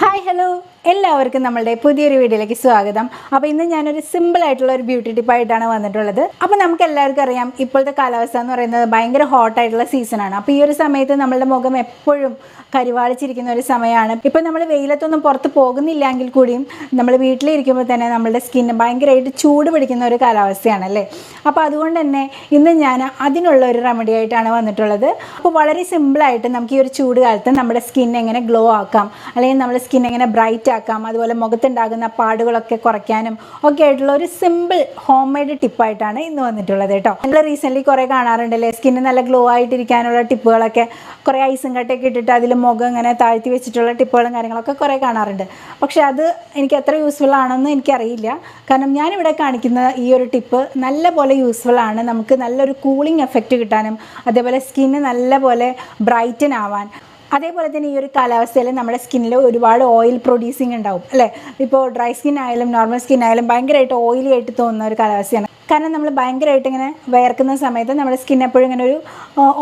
Hi hello എല്ലാവർക്കും നമ്മളുടെ പുതിയൊരു വീഡിയോയിലേക്ക് സ്വാഗതം. അപ്പോൾ ഇന്ന് ഞാനൊരു സിമ്പിൾ ആയിട്ടുള്ള ഒരു ബ്യൂട്ടി ടിപ്പായിട്ടാണ് വന്നിട്ടുള്ളത്. അപ്പോൾ നമുക്ക് എല്ലാവർക്കും അറിയാം ഇപ്പോഴത്തെ കാലാവസ്ഥ എന്ന് പറയുന്നത് ഭയങ്കര ഹോട്ടായിട്ടുള്ള സീസണാണ് അപ്പോൾ ഈ ഒരു സമയത്ത് നമ്മളുടെ മുഖം എപ്പോഴും കരിവാളിച്ചിരിക്കുന്ന ഒരു സമയമാണ്. ഇപ്പോൾ നമ്മൾ വെയിലത്തൊന്നും പുറത്ത് പോകുന്നില്ലെങ്കിൽ കൂടിയും നമ്മൾ വീട്ടിലിരിക്കുമ്പോൾ തന്നെ നമ്മളുടെ സ്കിന്ന് ഭയങ്കരമായിട്ട് ചൂട് പിടിക്കുന്ന ഒരു കാലാവസ്ഥയാണ് അല്ലേ? അപ്പോൾ അതുകൊണ്ട് തന്നെ ഇന്ന് ഞാൻ അതിനുള്ള ഒരു റെമഡി ആയിട്ടാണ് വന്നിട്ടുള്ളത്. അപ്പോൾ വളരെ സിമ്പിളായിട്ട് നമുക്ക് ഈ ഒരു ചൂട് കാലത്ത് നമ്മുടെ സ്കിൻ എങ്ങനെ ഗ്ലോ ആക്കാം അല്ലെങ്കിൽ നമ്മുടെ സ്കിൻ എങ്ങനെ ബ്രൈറ്റ് ആക്കാം അതുപോലെ മുഖത്തുണ്ടാകുന്ന പാടുകളൊക്കെ കുറയ്ക്കാനും ഒക്കെ ആയിട്ടുള്ള ഒരു സിമ്പിൾ ഹോം മെയ്ഡ് ടിപ്പായിട്ടാണ് ഇന്ന് വന്നിട്ടുള്ളത് കേട്ടോ. നമ്മൾ റീസെന്റ്ലി കുറേ കാണാറുണ്ടല്ലേ? സ്കിന്ന് നല്ല ഗ്ലോ ആയിട്ടിരിക്കാനുള്ള ടിപ്പുകളൊക്കെ കുറേ ഐസും കട്ടയൊക്കെ ഇട്ടിട്ട് അതിൽ മുഖം ഇങ്ങനെ താഴ്ത്തി വെച്ചിട്ടുള്ള ടിപ്പുകളും കാര്യങ്ങളൊക്കെ കുറേ കാണാറുണ്ട്. പക്ഷേ അത് എനിക്ക് എത്ര യൂസ്ഫുൾ ആണെന്ന് എനിക്കറിയില്ല. കാരണം ഞാനിവിടെ കാണിക്കുന്ന ഈ ഒരു ടിപ്പ് നല്ല പോലെ യൂസ്ഫുൾ ആണ്. നമുക്ക് നല്ലൊരു കൂളിംഗ് എഫക്റ്റ് കിട്ടാനും അതേപോലെ സ്കിന്ന് നല്ല പോലെ ബ്രൈറ്റൻ ആവാൻ. അതേപോലെ തന്നെ ഈ ഒരു കാലാവസ്ഥയിൽ നമ്മുടെ സ്കിന്നിൽ ഒരുപാട് ഓയിൽ പ്രൊഡ്യൂസിങ് ഉണ്ടാവും അല്ലേ? ഇപ്പോൾ ഡ്രൈ സ്കിൻ ആയാലും നോർമൽ സ്കിൻ ആയാലും ഭയങ്കരമായിട്ട് ഓയിലി ആയിട്ട് തോന്നുന്ന ഒരു കാലാവസ്ഥയാണ്. കാരണം നമ്മൾ ഭയങ്കരമായിട്ട് ഇങ്ങനെ വയർക്കുന്ന സമയത്ത് നമ്മുടെ സ്കിൻ എപ്പോഴും ഇങ്ങനെ ഒരു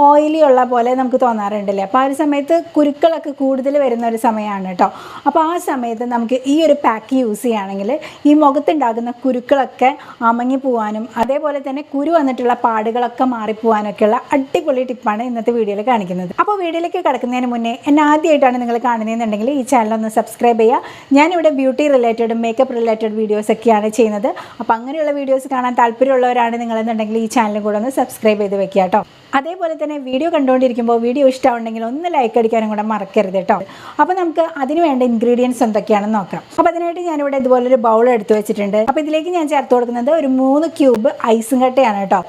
ഓയിലി ഉള്ള പോലെ നമുക്ക് തോന്നാറുണ്ടല്ലേ? അപ്പോൾ ആ ഒരു സമയത്ത് കുരുക്കളൊക്കെ കൂടുതൽ വരുന്ന ഒരു സമയമാണ് കേട്ടോ. അപ്പോൾ ആ സമയത്ത് നമുക്ക് ഈ ഒരു പാക്ക് യൂസ് ചെയ്യുകയാണെങ്കിൽ ഈ മുഖത്തുണ്ടാകുന്ന കുരുക്കളൊക്കെ അമങ്ങി പോവാനും അതേപോലെ തന്നെ കുരു വന്നിട്ടുള്ള പാടുകളൊക്കെ മാറിപ്പോവാനൊക്കെയുള്ള അടിപൊളി ടിപ്പാണ് ഇന്നത്തെ വീഡിയോയിൽ കാണിക്കുന്നത്. അപ്പോൾ വീഡിയോയിലേക്ക് കിടക്കുന്നതിന് മുന്നേ എന്നെ ആദ്യമായിട്ടാണ് നിങ്ങൾ കാണുന്നതെന്നുണ്ടെങ്കിൽ ഈ ചാനൽ ഒന്ന് സബ്സ്ക്രൈബ് ചെയ്യുക. ഞാനിവിടെ ബ്യൂട്ടി റിലേറ്റഡും മേക്കപ്പ് റിലേറ്റഡ് വീഡിയോസൊക്കെയാണ് ചെയ്യുന്നത്. അപ്പോൾ അങ്ങനെയുള്ള വീഡിയോസ് കാണാൻ താല്പര്യമുള്ളവരാണ് നിങ്ങളെന്നുണ്ടെങ്കിൽ ഈ ചാനൽ കൂടെ ഒന്ന് സബ്സ്ക്രൈബ് ചെയ്ത് വെക്കുക കേട്ടോ അതേപോലെ തന്നെ വീഡിയോ കണ്ടുകൊണ്ടിരിക്കുമ്പോൾ വീഡിയോ ഇഷ്ടമുണ്ടെങ്കിൽ ഒന്ന് ലൈക്ക് അടിക്കാനും കൂടെ മറക്കരുത് കേട്ടോ അപ്പോൾ നമുക്ക് അതിന് വേണ്ട ഇൻഗ്രീഡിയൻസ് എന്തൊക്കെയാണെന്ന് നോക്കാം. അപ്പോൾ അതിനായിട്ട് ഞാനിവിടെ ഇതുപോലൊരു ബൗൾ എടുത്ത് വെച്ചിട്ടുണ്ട്. അപ്പോൾ ഇതിലേക്ക് ഞാൻ ചേർത്ത് കൊടുക്കുന്നത് ഒരു മൂന്ന് ക്യൂബ് ഐസും കട്ടയാണ് കേട്ടോ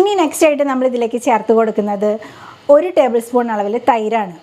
ഇനി നെക്സ്റ്റ് ആയിട്ട് നമ്മൾ ഇതിലേക്ക് ചേർത്ത് കൊടുക്കുന്നത് ഒരു ടേബിൾ സ്പൂൺ അളവിൽ തൈരാണ്.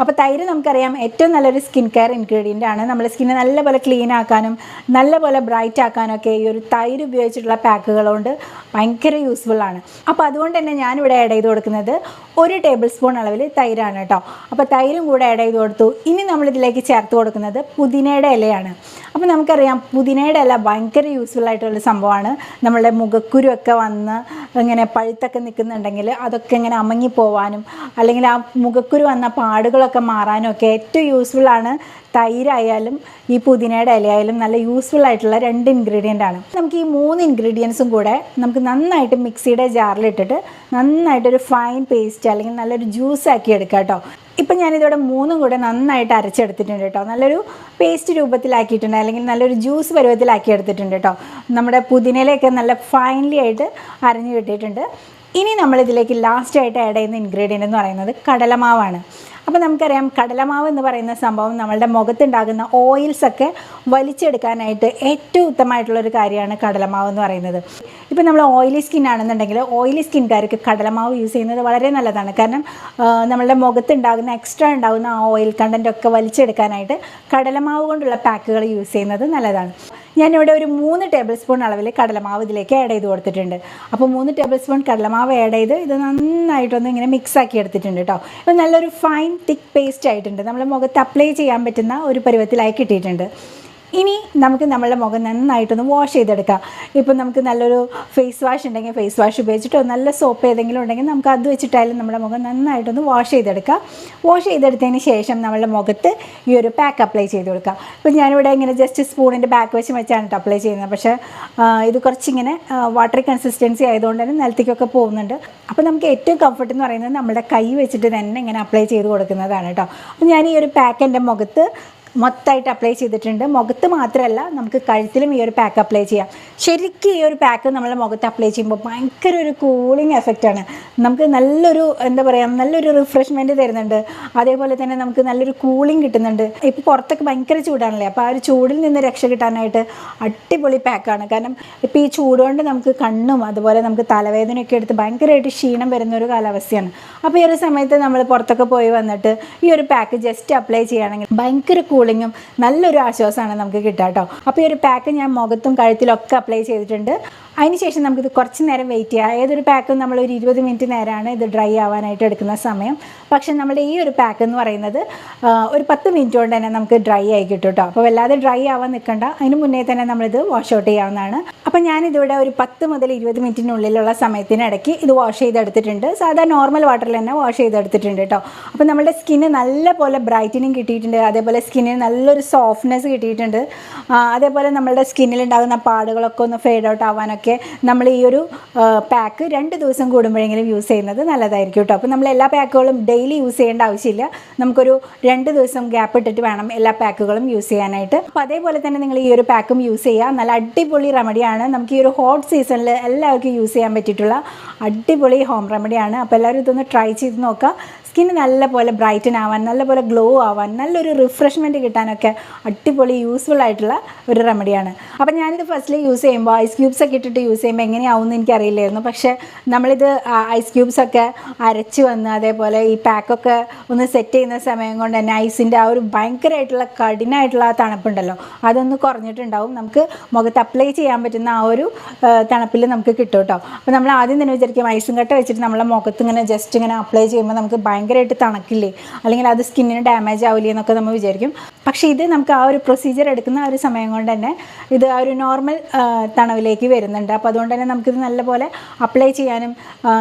അപ്പോൾ തൈര് നമുക്കറിയാം ഏറ്റവും നല്ലൊരു സ്കിൻ കെയർ ഇൻഗ്രീഡിയന്റ് ആണ്. നമ്മുടെ സ്കിന്നെ നല്ലപോലെ ക്ലീൻ ആക്കാനും നല്ലപോലെ ബ്രൈറ്റ് ആക്കാനും ഒക്കെ ഈ ഒരു തൈര് ഉപയോഗിച്ചിട്ടുള്ള പാക്കുകളുണ്ട് ഭയങ്കര യൂസ്ഫുൾ ആണ്. അപ്പോൾ അതുകൊണ്ട് തന്നെ ഞാനിവിടെ ആഡ് ചെയ്ത് കൊടുക്കുന്നത് ഒരു ടേബിൾ സ്പൂൺ അളവിൽ തൈരാണ് കേട്ടോ. അപ്പോൾ തൈരും കൂടെ ആഡ് ചെയ്ത് കൊടുത്തു. ഇനി നമ്മളിതിലേക്ക് ചേർത്ത് കൊടുക്കുന്നത് പുതിനയുടെ ഇലയാണ്. അപ്പോൾ നമുക്കറിയാം പുതിനയുടെ ഇല ഭയങ്കര യൂസ്ഫുൾ ആയിട്ടുള്ള സംഭവമാണ്. നമ്മളുടെ മുഖക്കുരുവൊക്കെ വന്ന് ഇങ്ങനെ പഴുത്തൊക്കെ നിൽക്കുന്നുണ്ടെങ്കിൽ അതൊക്കെ ഇങ്ങനെ അമങ്ങി പോവാനും അല്ലെങ്കിൽ ആ മുഖക്കുരു വന്ന പാടുകളൊക്കെ മാറാനും ഒക്കെ ഏറ്റവും യൂസ്ഫുള്ളാണ് തൈരായാലും ഈ പുതിനയുടെ ഇലയായാലും നല്ല യൂസ്ഫുൾ ആയിട്ടുള്ള രണ്ട് ഇൻഗ്രീഡിയന്റ് ആണ്. നമുക്ക് ഈ മൂന്ന് ഇൻഗ്രീഡിയൻസും കൂടെ നമുക്ക് നന്നായിട്ട് മിക്സിയുടെ ജാറിലിട്ടിട്ട് നന്നായിട്ടൊരു ഫൈൻ പേസ്റ്റ് അല്ലെങ്കിൽ നല്ലൊരു ജ്യൂസ് ആക്കി എടുക്കാം കേട്ടോ. ഇപ്പം ഞാനിതോടെ മൂന്നും കൂടെ നന്നായിട്ട് അരച്ചെടുത്തിട്ടുണ്ട് കേട്ടോ. നല്ലൊരു പേസ്റ്റ് രൂപത്തിലാക്കിയിട്ടുണ്ട് അല്ലെങ്കിൽ നല്ലൊരു ജ്യൂസ് പരുവത്തിലാക്കി എടുത്തിട്ടുണ്ട് കേട്ടോ. നമ്മുടെ പുതിനയിലൊക്കെ നല്ല ഫൈനലി ആയിട്ട് അരഞ്ഞു കിട്ടിയിട്ടുണ്ട്. ഇനി നമ്മളിതിലേക്ക് ലാസ്റ്റായിട്ട് ആഡ് ചെയ്യുന്ന ഇൻഗ്രീഡിയന്റ് എന്ന് പറയുന്നത് കടലമാവാണ്. അപ്പോൾ നമുക്കറിയാം കടലമാവ് എന്ന് പറയുന്ന സംഭവം നമ്മളുടെ മുഖത്തുണ്ടാകുന്ന ഓയിൽസ് ഒക്കെ വലിച്ചെടുക്കാനായിട്ട് ഏറ്റവും ഉത്തമമായിട്ടുള്ളൊരു കാര്യമാണ് കടലമാവ് എന്ന് പറയുന്നത്. ഇപ്പോൾ നമ്മൾ ഓയിലി സ്കിൻ ആണെന്നുണ്ടെങ്കിൽ ഓയിലി സ്കിൻകാർക്ക് കടലമാവ് യൂസ് ചെയ്യുന്നത് വളരെ നല്ലതാണ്. കാരണം നമ്മളുടെ മുഖത്തുണ്ടാകുന്ന എക്സ്ട്രാ ഉണ്ടാകുന്ന ആ ഓയിൽ കണ്ടന്റ് ഒക്കെ വലിച്ചെടുക്കാനായിട്ട് കടലമാവ് കൊണ്ടുള്ള പാക്കുകൾ യൂസ് ചെയ്യുന്നത് നല്ലതാണ്. ഞാനിവിടെ ഒരു മൂന്ന് ടേബിൾ സ്പൂൺ അളവിൽ കടലമാവ് ഇതിലേക്ക് ആഡ് ചെയ്ത് കൊടുത്തിട്ടുണ്ട്. അപ്പോൾ മൂന്ന് ടേബിൾ സ്പൂൺ കടലമാവ് ആഡ് ചെയ്ത് ഇത് നന്നായിട്ടൊന്ന് ഇങ്ങനെ മിക്സ് ആക്കി എടുത്തിട്ടുണ്ട് കേട്ടോ ഇത് നല്ലൊരു ഫൈൻ തിക്ക് പേസ്റ്റ് ആയിട്ടുണ്ട്. നമ്മുടെ മുഖത്ത് അപ്ലൈ ചെയ്യാൻ പറ്റുന്ന ഒരു പരുവത്തിലായി കിട്ടിയിട്ടുണ്ട്. ഇനി നമുക്ക് നമ്മളുടെ മുഖം നന്നായിട്ടൊന്ന് വാഷ് ചെയ്തെടുക്കാം. ഇപ്പം നമുക്ക് നല്ലൊരു ഫേസ് വാഷ് ഉണ്ടെങ്കിൽ ഫേസ് വാഷ് ഉപയോഗിച്ചിട്ടോ നല്ല സോപ്പ് ഏതെങ്കിലും ഉണ്ടെങ്കിൽ നമുക്ക് അത് വെച്ചിട്ടായാലും നമ്മുടെ മുഖം നന്നായിട്ടൊന്ന് വാഷ് ചെയ്തെടുക്കാം. വാഷ് ചെയ്തെടുത്തതിന് ശേഷം നമ്മളുടെ മുഖത്ത് ഈ ഒരു പാക്ക് അപ്ലൈ ചെയ്ത് കൊടുക്കാം. ഇപ്പം ഞാനിവിടെ ഇങ്ങനെ ജസ്റ്റ് സ്പൂണിന്റെ ബാക്ക് വെച്ച് വെച്ചാണ് കേട്ടോ അപ്ലൈ ചെയ്യുന്നത്. പക്ഷേ ഇത് കുറച്ചിങ്ങനെ വാട്ടർ കൺസിസ്റ്റൻസി ആയതുകൊണ്ട് തന്നെ നിലത്തേക്കൊക്കെ പോകുന്നുണ്ട്. അപ്പോൾ നമുക്ക് ഏറ്റവും കംഫർട്ട് എന്ന് പറയുന്നത് നമ്മുടെ കൈ വെച്ചിട്ട് തന്നെ ഇങ്ങനെ അപ്ലൈ ചെയ്ത് കൊടുക്കുന്നതാണ് കേട്ടോ അപ്പോൾ ഞാൻ ഈ ഒരു പാക്ക് എന്റെ മുഖത്ത് മൊത്തമായിട്ട് അപ്ലൈ ചെയ്തിട്ടുണ്ട്. മുഖത്ത് മാത്രമല്ല നമുക്ക് കഴുത്തിലും ഈ ഒരു പാക്ക് അപ്ലൈ ചെയ്യാം. ശരിക്കും ഈ ഒരു പാക്ക് നമ്മളെ മുഖത്ത് അപ്ലൈ ചെയ്യുമ്പോൾ ഭയങ്കര ഒരു കൂളിംഗ് എഫക്റ്റാണ് നമുക്ക് നല്ലൊരു എന്താ പറയുക നല്ലൊരു റിഫ്രഷ്മെന്റ് തരുന്നുണ്ട്. അതേപോലെ തന്നെ നമുക്ക് നല്ലൊരു കൂളിംഗ് കിട്ടുന്നുണ്ട്. ഇപ്പോൾ പുറത്തൊക്കെ ഭയങ്കര ചൂടാണല്ലേ? അപ്പോൾ ആ ഒരു ചൂടിൽ നിന്ന് രക്ഷ കിട്ടാനായിട്ട് അടിപൊളി പാക്കാണ് കാരണം ഇപ്പോൾ ഈ ചൂട് കൊണ്ട് നമുക്ക് കണ്ണും അതുപോലെ നമുക്ക് തലവേദനയൊക്കെ എടുത്ത് ഭയങ്കരമായിട്ട് ക്ഷീണം വരുന്ന ഒരു കാലാവസ്ഥയാണ്. അപ്പോൾ ഈ ഒരു സമയത്ത് നമ്മൾ പുറത്തൊക്കെ പോയി വന്നിട്ട് ഈ ഒരു പാക്ക് ജസ്റ്റ് അപ്ലൈ ചെയ്യുകയാണെങ്കിൽ ഭയങ്കര കൂളിങ്ങും നല്ലൊരു ആശ്വാസമാണ് നമുക്ക് കിട്ടുക കേട്ടോ. അപ്പോൾ ഈ ഒരു പാക്ക് ഞാൻ മുഖത്തും കഴുത്തിലൊക്കെ അപ്ലൈ ചെയ്തിട്ടുണ്ട്. അതിനുശേഷം നമുക്കിത് കുറച്ച് നേരം വെയിറ്റ് ചെയ്യാം. ഏതൊരു പാക്കും നമ്മൾ ഒരു ഇരുപത് മിനിറ്റ് നേരമാണ് ഇത് ഡ്രൈ ആവാനായിട്ട് എടുക്കുന്ന സമയം. പക്ഷേ നമ്മുടെ ഈ ഒരു പാക്ക് എന്ന് പറയുന്നത് ഒരു പത്ത് മിനിറ്റ് കൊണ്ട് തന്നെ നമുക്ക് ഡ്രൈ ആയി കിട്ടും കേട്ടോ അപ്പോൾ വല്ലാതെ ഡ്രൈ ആവാൻ നിൽക്കണ്ട അതിന് മുന്നേ തന്നെ നമ്മളിത് വാഷ് ഔട്ട് ചെയ്യാവുന്നതാണ്. അപ്പോൾ ഞാനിതിവിടെ ഒരു പത്ത് മുതൽ ഇരുപത് മിനിറ്റിനുള്ളിലുള്ള സമയത്തിനിടയ്ക്ക് ഇത് വാഷ് ചെയ്തെടുത്തിട്ടുണ്ട്. സാധാ നോർമൽ വാട്ടറിൽ തന്നെ വാഷ് ചെയ്തെടുത്തിട്ടുണ്ട് കേട്ടോ അപ്പോൾ നമ്മുടെ സ്കിന്ന് നല്ലപോലെ ബ്രൈറ്റനിങ് കിട്ടിയിട്ടുണ്ട്. അതേപോലെ സ്കിന്നിന് നല്ലൊരു സോഫ്റ്റ്നെസ് കിട്ടിയിട്ടുണ്ട്. അതേപോലെ നമ്മുടെ സ്കിന്നിൽ ഉണ്ടാകുന്ന പാടുകളൊക്കെ ഒന്ന് ഫെയ്ഡ് ഔട്ട് ആവാനൊക്കെ നമ്മൾ ഈ ഒരു പാക്ക് രണ്ട് ദിവസം കൂടുമ്പോഴെങ്കിലും യൂസ് ചെയ്യുന്നത് നല്ലതായിരിക്കും കേട്ടോ അപ്പോൾ നമ്മൾ എല്ലാ പാക്കുകളും ഡെയിലി യൂസ് ചെയ്യേണ്ട ആവശ്യമില്ല. നമുക്കൊരു രണ്ട് ദിവസം ഗ്യാപ്പ് ഇട്ടിട്ട് വേണം എല്ലാ പാക്കുകളും യൂസ് ചെയ്യാനായിട്ട്. അപ്പോൾ അതേപോലെ തന്നെ നിങ്ങൾ ഈ ഒരു പാക്കും യൂസ് ചെയ്യുക. നല്ല അടിപൊളി റെമഡിയാണ് നമുക്ക് ഈ ഒരു ഹോട്ട് സീസണിൽ എല്ലാവർക്കും യൂസ് ചെയ്യാൻ പറ്റിയിട്ടുള്ള അടിപൊളി ഹോം റെമഡിയാണ് അപ്പോൾ എല്ലാവരും ഇതൊന്ന് ട്രൈ ചെയ്ത് നോക്കുക. സ്കിന്ന് നല്ലപോലെ ബ്രൈറ്റൻ ആവാൻ നല്ലപോലെ ഗ്ലോ ആവാൻ നല്ലൊരു റിഫ്രഷ്മെന്റ് കിട്ടാനൊക്കെ അടിപൊളി യൂസ്ഫുൾ ആയിട്ടുള്ള ഒരു റെമഡിയാണ്. അപ്പോൾ ഞാനിത് ഫസ്റ്റിൽ യൂസ് ചെയ്യുമ്പോൾ ഐസ് ക്യൂബ്സ് ഒക്കെ ഇട്ടിട്ട് യൂസ് ചെയ്യുമ്പോൾ എങ്ങനെയാവും എന്ന് എനിക്കറിയില്ലായിരുന്നു. പക്ഷേ നമ്മളിത് ഐസ് ക്യൂബ്സ് ഒക്കെ അരച്ച് വന്ന് അതേപോലെ ഈ പാക്കൊക്കെ ഒന്ന് സെറ്റ് ചെയ്യുന്ന സമയം കൊണ്ട് തന്നെ ഐസിന്റെ ആ ഒരു ഭയങ്കരമായിട്ടുള്ള കഠിനമായിട്ടുള്ള ആ തണുപ്പുണ്ടല്ലോ അതൊന്ന് കുറഞ്ഞിട്ടുണ്ടാവും. നമുക്ക് മുഖത്ത് അപ്ലൈ ചെയ്യാൻ പറ്റുന്ന ആ ഒരു തണുപ്പിൽ നമുക്ക് കിട്ടും കേട്ടോ. അപ്പോൾ നമ്മൾ ആദ്യം തന്നെ വിചാരിക്കും ഐസും കട്ട വെച്ചിട്ട് നമ്മളെ മുഖത്ത് ഇങ്ങനെ ജസ്റ്റ് ഇങ്ങനെ അപ്ലൈ ചെയ്യുമ്പോൾ നമുക്ക് ഭയങ്കരമായിട്ട് തണക്കില്ലേ? അല്ലെങ്കിൽ അത് സ്കിന്നിന് ഡാമേജ് ആവില്ലേ എന്നൊക്കെ നമ്മൾ വിചാരിക്കും. പക്ഷേ ഇത് നമുക്ക് ആ ഒരു പ്രൊസീജിയർ എടുക്കുന്ന ആ ഒരു സമയം കൊണ്ട് തന്നെ ഇത് ആ ഒരു നോർമൽ തണവിലേക്ക് വരുന്നുണ്ട്. അപ്പോൾ അതുകൊണ്ട് തന്നെ നമുക്കിത് നല്ലപോലെ അപ്ലൈ ചെയ്യാനും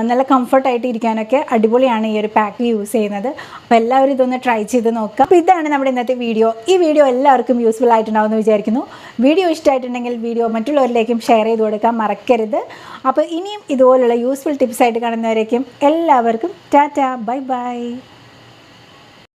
നല്ല കംഫർട്ടായിട്ട് ഇരിക്കാനൊക്കെ അടിപൊളിയാണ് ഈ ഒരു പാക്ക് യൂസ് ചെയ്യുന്നത്. അപ്പോൾ എല്ലാവരും ഇതൊന്ന് ട്രൈ ചെയ്ത് നോക്കുക. അപ്പോൾ ഇതാണ് നമ്മുടെ ഇന്നത്തെ വീഡിയോ ഈ വീഡിയോ എല്ലാവർക്കും യൂസ്ഫുൾ ആയിട്ടുണ്ടാവും എന്ന് വിചാരിക്കുന്നു. വീഡിയോ ഇഷ്ടമായിട്ടുണ്ടെങ്കിൽ വീഡിയോ മറ്റുള്ളവരിലേക്കും ഷെയർ ചെയ്ത് കൊടുക്കാൻ മറക്കരുത്. അപ്പോൾ ഇനിയും ഇതുപോലുള്ള യൂസ്ഫുൾ ടിപ്സ് ആയിട്ട് കാണുന്നവരേക്കും എല്ലാവർക്കും ടാറ്റ ബൈ ബൈ. 嗨。